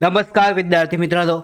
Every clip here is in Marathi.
नमस्कार विद्यार्थी मित्रांनो.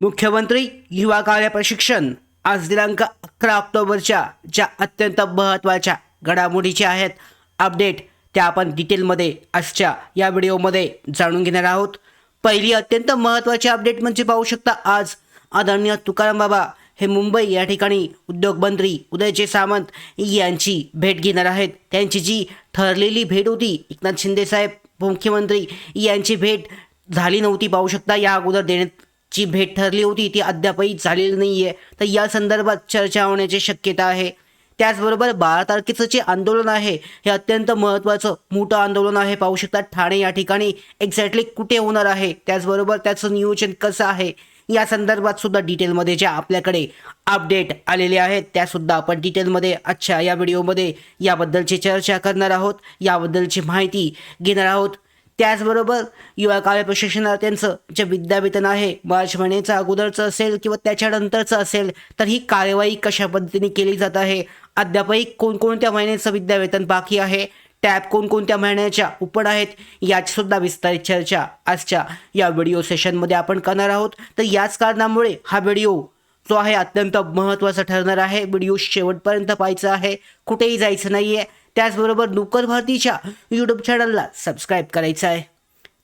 मुख्यमंत्री युवा कार्य प्रशिक्षण आज दिनांक अकरा ऑक्टोबरच्या ज्या अत्यंत महत्त्वाच्या घडामोडीच्या आहेत अपडेट त्या आपण डिटेलमध्ये आजच्या या व्हिडिओमध्ये जाणून घेणार आहोत. पहिली अत्यंत महत्त्वाची अपडेट म्हणजे पाहू शकता आज आदरणीय तुकाराम बाबा हे मुंबई या ठिकाणी उद्योगमंत्री उदयजी सामंत यांची भेट घेणार आहेत. त्यांची जी ठरलेली भेट होती एकनाथ शिंदे साहेब मुख्यमंत्री यांची भेट झाली नव्हती पाहू शकता. या अगोदर देण्याची भेट ठरली होती. ती अद्यापही झालेली नाही आहे तर या संदर्भात चर्चा होण्याची शक्यता आहे. त्याचबरोबर बारा तारखेचं जे आंदोलन आहे. हे अत्यंत महत्त्वाचं मोठं आंदोलन आहे. पाहू शकता ठाणे या ठिकाणी एक्झॅक्टली कुठे होणार आहे? त्याचबरोबर त्याचं नियोजन कसं आहे? या संदर्भात सुद्धा डिटेलमध्ये ज्या आपल्याकडे अपडेट आलेले आहेत त्यासुद्धा आपण डिटेलमध्ये आजच्या या व्हिडिओमध्ये याबद्दलची चर्चा करणार आहोत. याबद्दलची माहिती घेणार आहोत. त्याचबरोबर युवा काव्य प्रशिक्षणार्थ्यांचं जे विद्यावेतन आहे मार्च महिन्याचं अगोदरचं असेल किंवा त्याच्यानंतरचं असेल तर ही कार्यवाही कशा पद्धतीने केली जात आहे? अद्यापही कोणकोणत्या महिन्याचं विद्यावेतन बाकी आहे? टॅब कोणकोणत्या महिन्याच्या उपड आहेत? याची सुद्धा विस्तारित चर्चा आजच्या या व्हिडिओ सेशनमध्ये आपण करणार आहोत. तर याच कारणामुळे हा व्हिडिओ जो आहे अत्यंत महत्त्वाचा ठरणार आहे. व्हिडिओ शेवटपर्यंत पाहायचा आहे. कुठेही जायचं नाही आहे त्याचबरोबर नोकर भारतीच्या यूट्यूब चॅनलला सबस्क्राईब करायचं आहे.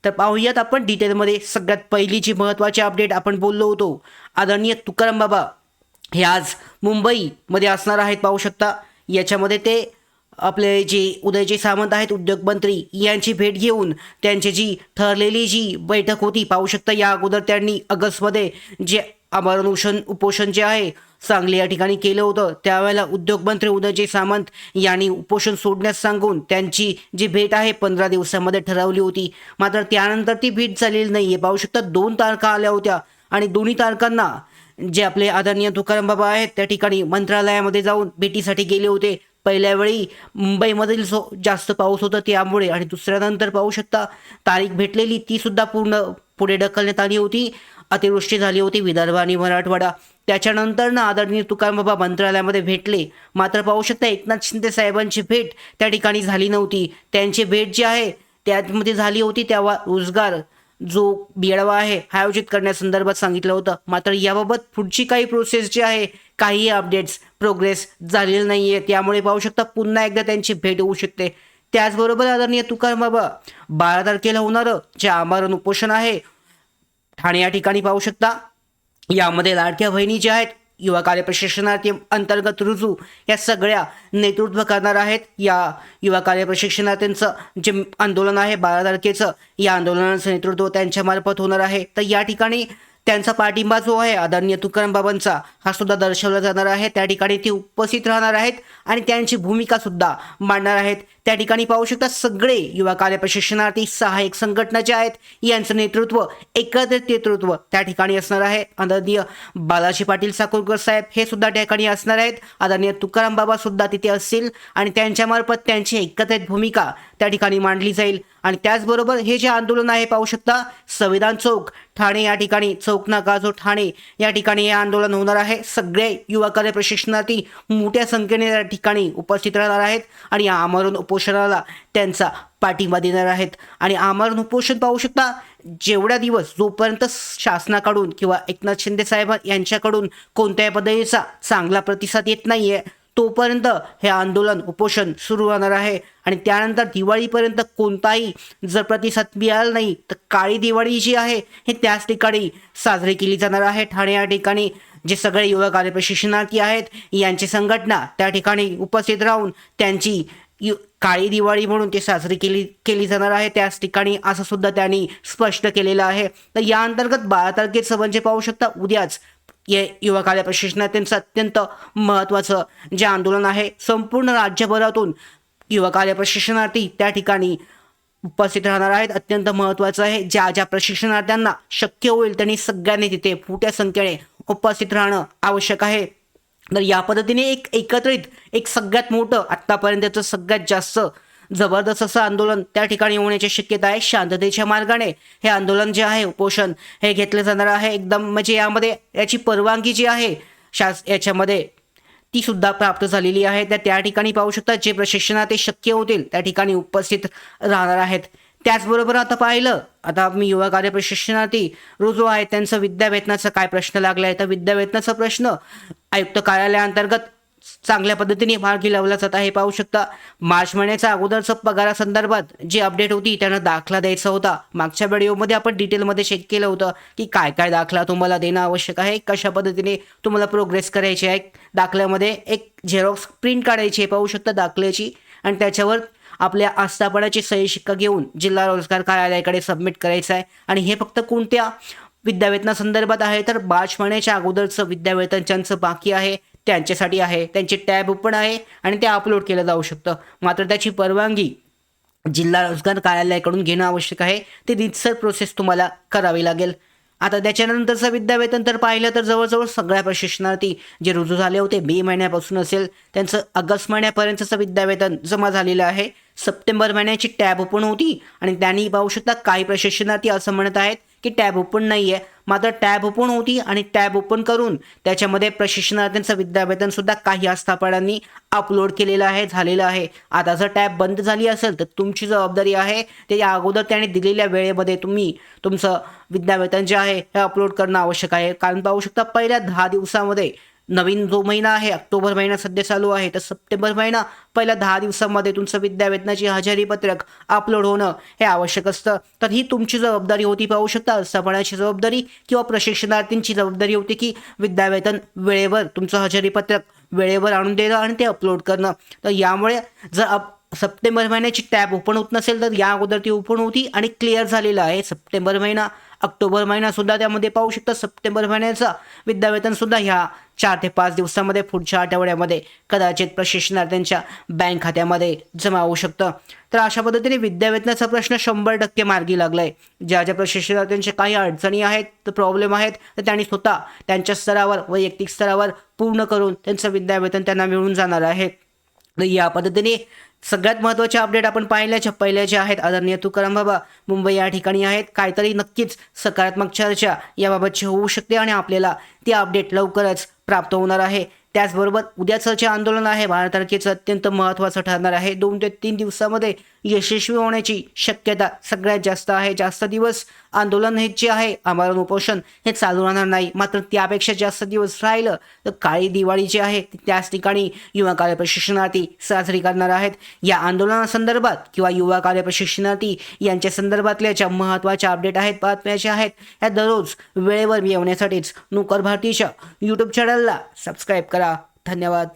तर पाहूयात आपण डिटेलमध्ये सगळ्यात पहिली जी महत्त्वाची अपडेट आपण बोललो होतो आदरणीय तुकाराम बाबा हे आज मुंबईमध्ये असणार आहेत पाहू शकता. याच्यामध्ये ते आपले जे उदयजी सामंत आहेत उद्योगमंत्री यांची भेट घेऊन त्यांची जी ठरलेली जी बैठक होती पाहू शकता या अगोदर त्यांनी ऑगस्टमध्ये जे आमरण उपोषण उपोषण जे आहे सांगली या ठिकाणी केलं होतं. त्यावेळेला उद्योगमंत्री उदयजी सामंत यांनी उपोषण सोडण्यास सांगून त्यांची जी भेट आहे पंधरा दिवसामध्ये ठरवली होती. मात्र त्यानंतर ती भेट झालेली नाही आहे पाहू शकता दोन तारखा आल्या होत्या. आणि दोन्ही तारखांना जे आपले आदरणीय तुकाराम बाबा आहेत त्या ठिकाणी मंत्रालयामध्ये जाऊन भेटीसाठी गेले होते. पहिल्या वेळी मुंबईमधील जो जास्त पाऊस होता त्यामुळे. आणि दुसऱ्यानंतर पाहू शकता तारीख भेटलेली ती सुद्धा पूर्ण पुढे ढकलण्यात आली होती. अतिवृष्टी झाली होती. विदर्भ आणि मराठवाडा. त्याच्यानंतर ना आदरणीय तुकाराम बाबा मंत्रालयामध्ये भेटले. मात्र पाहू शकता एकनाथ शिंदे साहेबांची भेट त्या ठिकाणी झाली नव्हती. त्यांची भेट जी आहे त्यामध्ये झाली होती तेव्हा रोजगार जो मेळावा आहे हा आयोजित करण्यासंदर्भात सांगितलं होतं. मात्र याबाबत पुढची काही प्रोसेस जी आहे काही अपडेट्स प्रोग्रेस झालेली नाही आहे त्यामुळे पाहू शकता पुन्हा एकदा त्यांची भेट होऊ शकते. त्याचबरोबर आदरणीय तुकार बाबा बारा तारखेला होणारं जे आमरण उपोषण आहे ठाणे या ठिकाणी पाहू शकता. यामध्ये लाडक्या बहिणी ज्या आहेत युवा कार्य प्रशिक्षणार्थी अंतर्गत रुजू या सगळ्या नेतृत्व करणार आहेत. या युवा कार्य प्रशिक्षणार्थींचं जे आंदोलन आहे बारा तारखेचं या आंदोलनाचं नेतृत्व त्यांच्यामार्फत होणार आहे. तर या ठिकाणी त्यांचा पाठिंबा जो आहे आदरणीय तुकाराम बाबांचा हा सुद्धा दर्शवला जाणार आहे. त्या ठिकाणी ते उपस्थित राहणार आहेत आणि त्यांची भूमिका सुद्धा मांडणार आहेत. त्या ठिकाणी पाहू शकता सगळे युवा कार्य प्रशिक्षणार्थी सहाय्यक संघटना आहेत. यांचं नेतृत्व एकत्रित नेतृत्व त्या ठिकाणी असणार आहे. आदरणीय बालाजी पाटील साकोरकर साहेब हे सुद्धा त्या ठिकाणी असणार आहेत. आदरणीय तुकाराम बाबा सुद्धा तिथे असतील आणि त्यांच्यामार्फत त्यांची एकत्रित भूमिका त्या ठिकाणी मांडली जाईल. आणि त्याचबरोबर हे जे आंदोलन आहे पाहू शकता संविधान चौक ठाणे या ठिकाणी चौक नाका जो ठाणे या ठिकाणी हे आंदोलन होणार आहे. सगळे युवा कार्य प्रशिक्षणार्थी मोठ्या संख्येने या ठिकाणी उपस्थित राहणार आहेत आणि या आमरण उपोषणाला त्यांचा पाठिंबा देणार आहेत. आणि आमरण उपोषण पाहू शकता जेवढ्या दिवस जोपर्यंत शासनाकडून किंवा एकनाथ शिंदे साहेब यांच्याकडून कोणत्याही पद्धतीचा चांगला प्रतिसाद येत नाही आहे तोपर्यंत हे आंदोलन उपोषण सुरू राहणार आहे. आणि त्यानंतर दिवाळीपर्यंत कोणताही जर प्रतिसाद मिळाला नाही तर काळी दिवाळी जी आहे हे त्याच ठिकाणी साजरी केली जाणार आहे. ठाणे या ठिकाणी जे सगळे युवक आले प्रशिक्षणार्थी आहेत यांची संघटना त्या ठिकाणी उपस्थित राहून त्यांची यु काळी दिवाळी म्हणून ते साजरी केली केली जाणार आहे. त्याच ठिकाणी असं सुद्धा त्यांनी स्पष्ट केलेलं आहे. तर या अंतर्गत बारा तारखेचं म्हणजे पाहू शकता. उद्याच ये युवा कार्य प्रशिक्षणार्थींचं अत्यंत महत्त्वाचं जे आंदोलन आहे संपूर्ण राज्यभरातून युवा कार्य प्रशिक्षणार्थी त्या ठिकाणी उपस्थित राहणार आहेत. अत्यंत महत्त्वाचं आहे ज्या ज्या प्रशिक्षणार्थ्यांना शक्य होईल त्यांनी सगळ्यांनी तिथे मोठ्या संख्येने उपस्थित राहणं आवश्यक आहे. तर या पद्धतीने एक एकत्रित एक सगळ्यात मोठं आत्तापर्यंतचं सगळ्यात जास्त जबरदस्त असं आंदोलन त्या ठिकाणी होण्याची शक्यता आहे. शांततेच्या मार्गाने हे आंदोलन जे आहे उपोषण हे घेतलं जाणार आहे. एकदम म्हणजे यामध्ये याची परवानगी जी आहे शास याच्यामध्ये ती सुद्धा प्राप्त झालेली आहे. त्या त्या ठिकाणी पाहू शकतात जे प्रशिक्षणार्थी शक्य होतील त्या ठिकाणी उपस्थित राहणार आहेत. त्याचबरोबर आता पाहिलं आता मी युवा कार्य प्रशिक्षणार्थी रुजू आहे त्यांचं विद्यावेतनाचा काय प्रश्न लागला आहे तर विद्यावेतनाचा प्रश्न आयुक्त कार्यालयाअंतर्गत चांगल्या पद्धतीने मार्गी लावला जात आहे. पाहू शकता मार्च महिन्याच्या अगोदरचं पगारासंदर्भात जी अपडेट होती त्यानं दाखला द्यायचा होता. मागच्या व्हिडिओमध्ये आपण डिटेलमध्ये चेक केलं होतं की काय काय दाखला तुम्हाला देणं आवश्यक आहे कशा पद्धतीने तुम्हाला प्रोग्रेस करायची आहे. दाखल्यामध्ये एक झेरॉक्स प्रिंट काढायची आहे पाहू शकता दाखल्याची. आणि त्याच्यावर आपल्या आस्थापनाची सही शिक्का घेऊन जिल्हा रोजगार कार्यालयाकडे सबमिट करायचं आहे. आणि हे फक्त कोणत्या विद्यावेतनासंदर्भात आहे तर मार्च महिन्याच्या अगोदरचं विद्यावेतन ज्यांचं बाकी आहे त्यांच्यासाठी आहे त्यांचे टॅब पण आहे आणि ते अपलोड केलं जाऊ शकतं. मात्र त्याची परवानगी जिल्हा रोजगार कार्यालयाकडून घेणं आवश्यक आहे. ते रितसर प्रोसेस तुम्हाला करावी लागेल. आता त्याच्यानंतरचं विद्यावेतन तर पाहिलं तर जवळजवळ सगळ्या प्रशिक्षणार्थी जे रुजू झाले होते मे महिन्यापासून असेल त्यांचं ऑगस्ट महिन्यापर्यंतचं विद्यावेतन जमा झालेलं आहे. सप्टेंबर महिन्याची टॅब ओपन होती आणि त्यांनी पाहू शकता काही प्रशिक्षणार्थी असं म्हणत आहेत की टॅब ओपन नाही आहे मात्र टॅब ओपन होती आणि टॅब ओपन करून त्याच्यामध्ये प्रशिक्षणार्थ्यांचं विद्यावेतनसुद्धा काही आस्थापनांनी अपलोड केलेलं आहे झालेलं आहे. आता जर टॅब बंद झाली असेल तर तुमची जबाबदारी आहे. ते या अगोदर त्याने दिलेल्या वेळेमध्ये तुम्ही तुमचं विद्यावेतन जे आहे हे अपलोड करणं आवश्यक आहे. कारण पाहू शकता पहिल्या दहा दिवसामध्ये नवीन जो महिना आहे ऑक्टोबर महिना सध्या चालू आहे तर सप्टेंबर महिना पहिल्या दहा दिवसामध्ये तुमचं विद्यावेतनाची हजेरी पत्रक अपलोड होणं हे आवश्यक असतं. तर ही तुमची जबाबदारी होती पाहू शकता. आस्थापनाची जबाबदारी किंवा प्रशिक्षणार्थींची जबाबदारी होती की विद्यावेतन वेळेवर तुमचं हजेरी पत्रक वेळेवर आणून देणं आणि ते अपलोड करणं. तर यामुळे जर अप सप्टेंबर महिन्याची टॅब ओपन होत नसेल तर या अगोदर ती ओपन होती आणि क्लिअर झालेलं आहे. सप्टेंबर महिना ऑक्टोबर महिना सुद्धा त्यामध्ये पाहू शकता. सप्टेंबर महिन्याचा विद्यावेतन सुद्धा ह्या चार ते पाच दिवसामध्ये पुढच्या आठवड्यामध्ये कदाचित प्रशिक्षणार्थ्यांच्या बँक खात्यामध्ये जमा होऊ शकतं. तर अशा पद्धतीने विद्यावेतनाचा प्रश्न शंभर टक्के मार्गी लागला आहे ज्या ज्या प्रशिक्षणार्थ्यांच्या काही अडचणी आहेत प्रॉब्लेम आहेत तर त्यांनी स्वतः त्यांच्या स्तरावर वैयक्तिक स्तरावर पूर्ण करून त्यांचं विद्यावेतन त्यांना मिळून जाणार आहे. तर या पद्धतीने सगळ्यात महत्त्वाचे अपडेट आपण पाहिल्याच्या पहिल्या जे आहेत आदरणीय तुकाराम बाबा. मुंबई या ठिकाणी आहेत. काहीतरी नक्कीच सकारात्मक चर्चा याबाबतची होऊ शकते आणि आपल्याला ती अपडेट लवकरच प्राप्त होणार आहे. त्याचबरोबर उद्याचं जे आंदोलन आहे भारतारखेचं अत्यंत महत्त्वाचं ठरणार आहे. दोन ते तीन दिवसामध्ये यशस्वी होण्याची शक्यता सगळ्यात जास्त आहे. जास्त दिवस आंदोलन हे जे आहे आमरण उपोषण हे चालू राहणार नाही. मात्र त्यापेक्षा जास्त दिवस राहिलं तर काळी दिवाळी जी आहे ती त्याच ठिकाणी युवा कार्य प्रशिक्षणार्थी साजरी करणार आहेत. या आंदोलनासंदर्भात किंवा युवा कार्य प्रशिक्षणार्थी यांच्या संदर्भातल्या ज्या महत्त्वाच्या अपडेट आहेत बातम्या ज्या आहेत ह्या दररोज वेळेवर मिळवण्यासाठीच नोकर भारतीच्या यूट्यूब चॅनलला सबस्क्राईब करा. धन्यवाद.